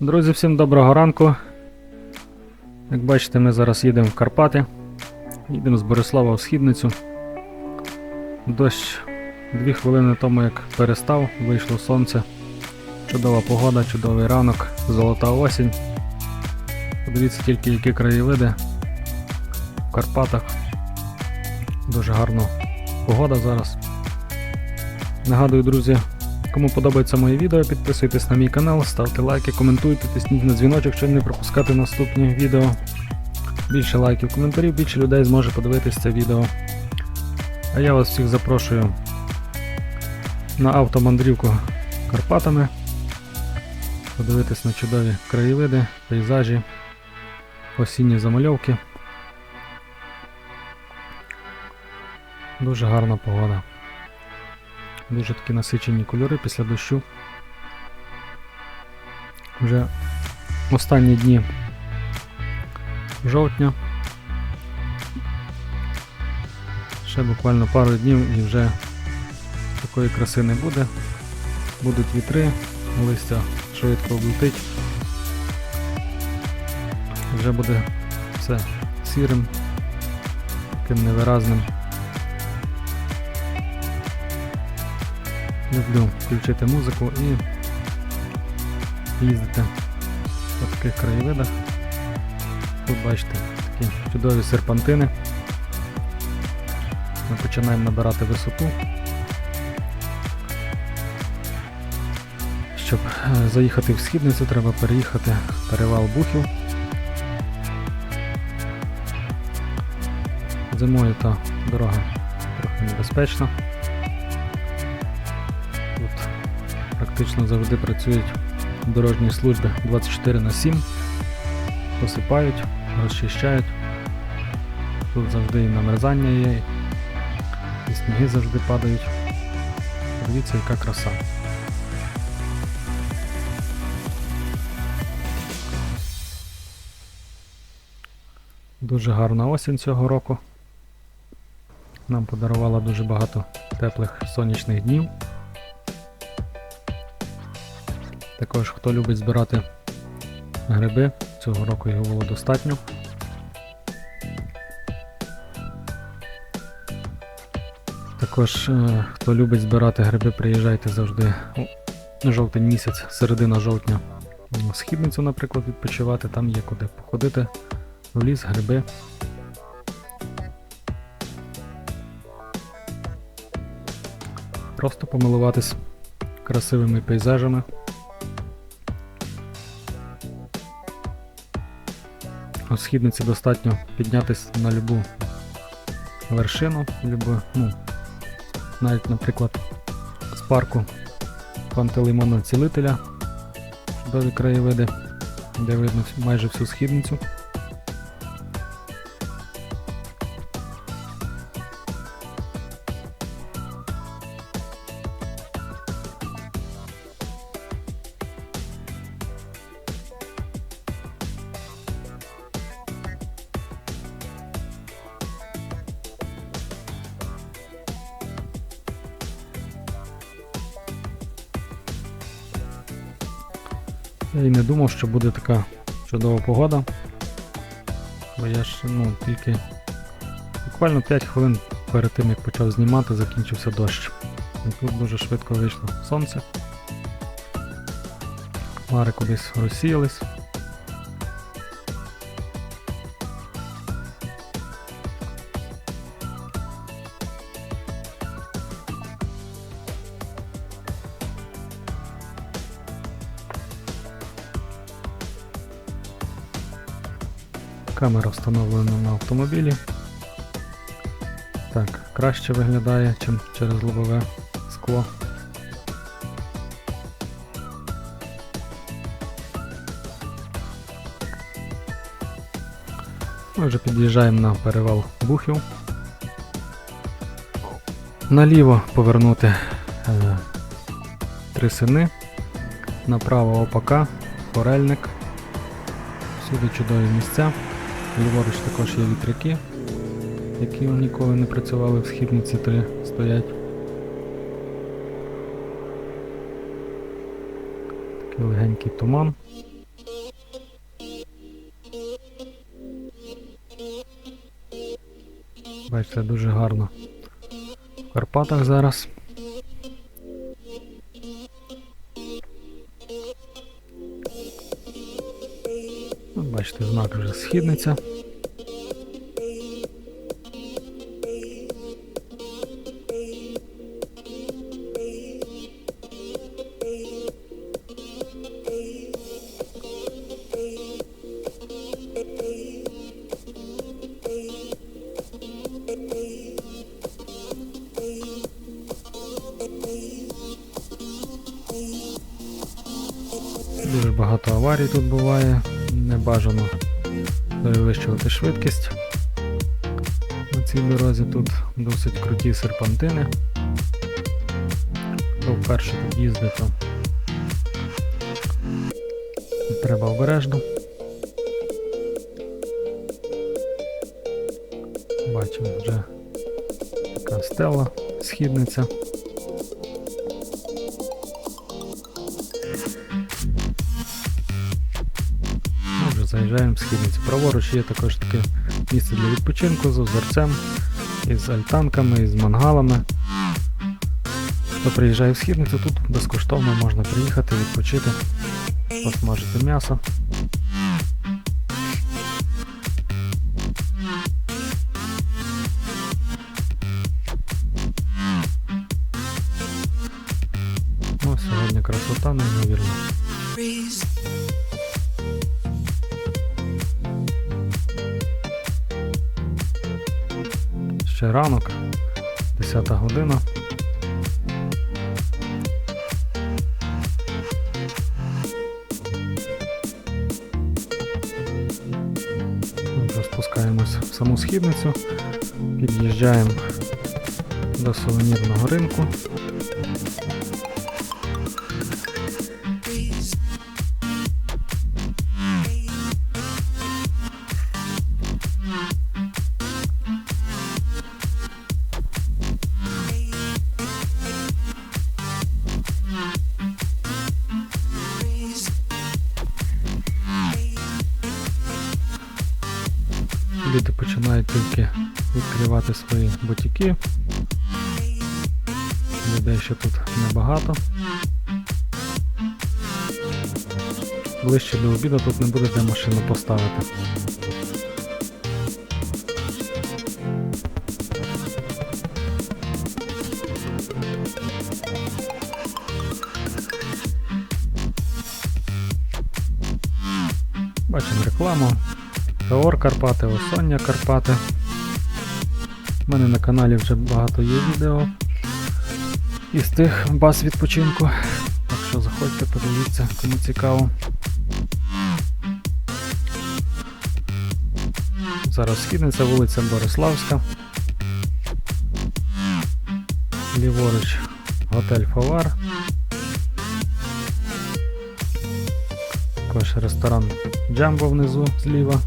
Друзі, всім доброго ранку. Як бачите, ми зараз їдемо в Карпати. Їдемо з Борислава в Східницю. Дощ дві хвилини тому як перестав, вийшло сонце. Чудова погода, чудовий ранок, золота осінь. Подивіться тільки, які краєвиди в Карпатах. Дуже гарна погода зараз. Нагадую, друзі, Кому подобається моє відео, підписуйтесь на мій канал, ставте лайки, коментуйте, тисніть на дзвіночок, щоб не пропускати наступні відео. Більше лайків, коментарів, більше людей зможе подивитись це відео. А я вас всіх запрошую на автомандрівку Карпатами. Подивитись на чудові краєвиди, пейзажі, осінні замальовки. Дуже гарна погода. Дуже такі насичені кольори після дощу. Вже останні дні жовтня. Ще буквально пару днів і вже такої краси не буде. Будуть вітри, листя швидко облетить. Вже буде все сірим, таким невиразним. Люблю включити музику і їздити по таких краєвидах. Тут бачите такі чудові серпантини. Ми починаємо набирати висоту. Щоб е, заїхати в східницю, треба переїхати перевал Бухів. Зимою та дорога трохи небезпечна. Практично завжди працюють дорожні служби 24 на 7, посипають, розчищають. Тут завжди і намерзання є, і сніги завжди падають. Дивіться, яка краса. Дуже гарна осінь цього року. Нам подарувала дуже багато теплих сонячних днів. Також хто любить збирати гриби, цього року його було достатньо. Також е, хто любить збирати гриби, приїжджайте завжди жовтень місяць, середина жовтня в східницю, наприклад, відпочивати, там є куди походити в ліс, гриби. Просто помилуватись красивими пейзажами. Східниці достатньо піднятися на любу вершину, любу, ну, навіть, наприклад, з парку Пантелеймона Цілителя, чудові краєвиди, де видно майже всю східницю. Я і не думав, що буде така чудова погода. Бо я ж ну, тільки буквально 5 хвилин перед тим як почав знімати, закінчився дощ. І тут дуже швидко вийшло сонце. Хмари кудись розсіялись. Камера встановлена на автомобілі. Так, краще виглядає, ніж через лобове скло. Ми вже під'їжджаємо на перевал Бухів. Наліво повернути е, три сини, направо опака, форельник. Всюди чудові місця. Ліворуч також є вітряки, які ніколи не працювали в східниці 3, стоять. Такий легенький туман. Бачите, дуже гарно в Карпатах зараз. Бачите, знак вже східниця. Дуже багато аварій тут буває. Не бажано перевищувати швидкість. На цій дорозі тут досить круті серпантини. Хто вперше тут їздить, то треба обережно. Бачимо вже така стела, східниця. Заїжджаємо в східницю. Праворуч є також таке місце для відпочинку з озерцем, із альтанками, із мангалами. Хто приїжджає в східницю, тут безкоштовно можна приїхати, відпочити, посмажити м'ясо. Ну, сьогодні красота неймовірна. Ще ранок, 10 година. Вже спускаємось в саму східницю, під'їжджаємо до сувенірного ринку. Люди починають тільки відкривати свої бутіки. Людей ще тут небагато. Ближче до обіду тут не буде де машину поставити. Бачимо рекламу. Теор Карпати, Осоння Карпати. У мене на каналі вже багато є відео із тих баз відпочинку. Так що заходьте, подивіться, кому цікаво. Зараз східниця, вулиця Бориславська. Ліворуч готель Фавар. Також ресторан Джамбо внизу зліва.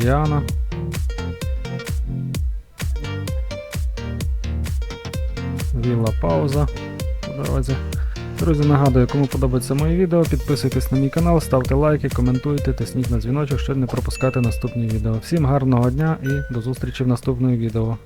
Діана. Вілла Пауза по дорозі. Друзі, нагадую, кому подобається моє відео, підписуйтесь на мій канал, ставте лайки, коментуйте, тисніть на дзвіночок, щоб не пропускати наступні відео. Всім гарного дня і до зустрічі в наступному відео.